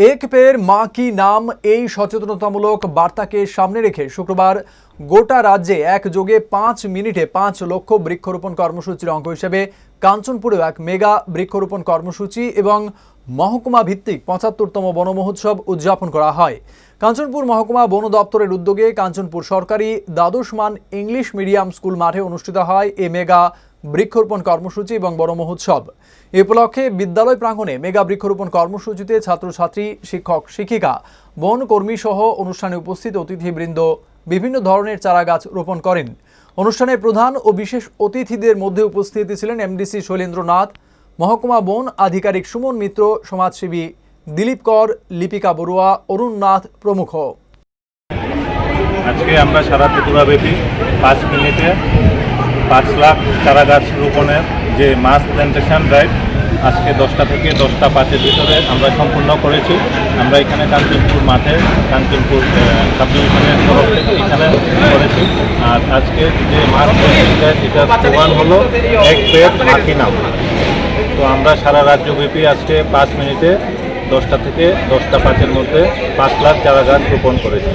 এক পের মা কি নাম এই সচেতনতামূলক বার্তাকে সামনে রেখে শুক্রবার গোটা রাজ্যে একযোগে পাঁচ মিনিটে পাঁচ লক্ষ বৃক্ষরোপণ কর্মসূচির অঙ্গ হিসেবে কাঞ্চনপুরেও এক মেগা বৃক্ষরোপণ কর্মসূচি এবং মহকুমা ভিত্তিক পঁচাত্তরতম বন মহোৎসব উদযাপন করা হয়। কাঞ্চনপুর মহকুমা বন দপ্তরের উদ্যোগে কাঞ্চনপুর সরকারি দ্বাদশমান ইংলিশ মিডিয়াম স্কুল মাঠে অনুষ্ঠিত হয় এ মেগা বৃক্ষরোপণ কর্মসূচি এবং বড় মহোৎসব। এ উপলক্ষে বিদ্যালয় প্রাঙ্গণে মেগা বৃক্ষরোপণ কর্মসূচিতে ছাত্রছাত্রী, শিক্ষক, শিক্ষিকা, বন কর্মী সহ অনুষ্ঠানে উপস্থিত অতিথিবৃন্দ বিভিন্ন ধরনের চারা গাছ রোপণ করেন। অনুষ্ঠানে প্রধান ও বিশেষ অতিথিদের মধ্যে উপস্থিত ছিলেন এমডিসি শৈলেন্দ্রনাথ, মহকুমা বন আধিকারিক সুমন মিত্র, সমাজসেবী দিলীপ কর, লিপিকা বড়ুয়া, অরুণ নাথ প্রমুখ। আজকে আমরা সারা ত্রিপুরাব্যাপী পাঁচ মিনিটে পাঁচ লাখ চারা গাছ রোপণের যে মাস প্ল্যান্টেশন ড্রাইভ, আজকে দশটা থেকে দশটা পাঁচের ভিতরে আমরা সম্পূর্ণ করেছি। আমরা এখানে কাঞ্চনপুর মাঠে, কাঞ্চনপুর সাব ডিভিশনের তরফ থেকে এখানে করেছি। আর আজকে যে প্ল্যান্টেশন এটা স্লোগান হলো এক পেট মাটি নাম তো আমরা সারা রাজ্যব্যাপী আজকে পাঁচ মিনিটে দশটা থেকে দশটা পাঁচের মধ্যে পাঁচ লাখ চারা গাছ রোপণ করেছি।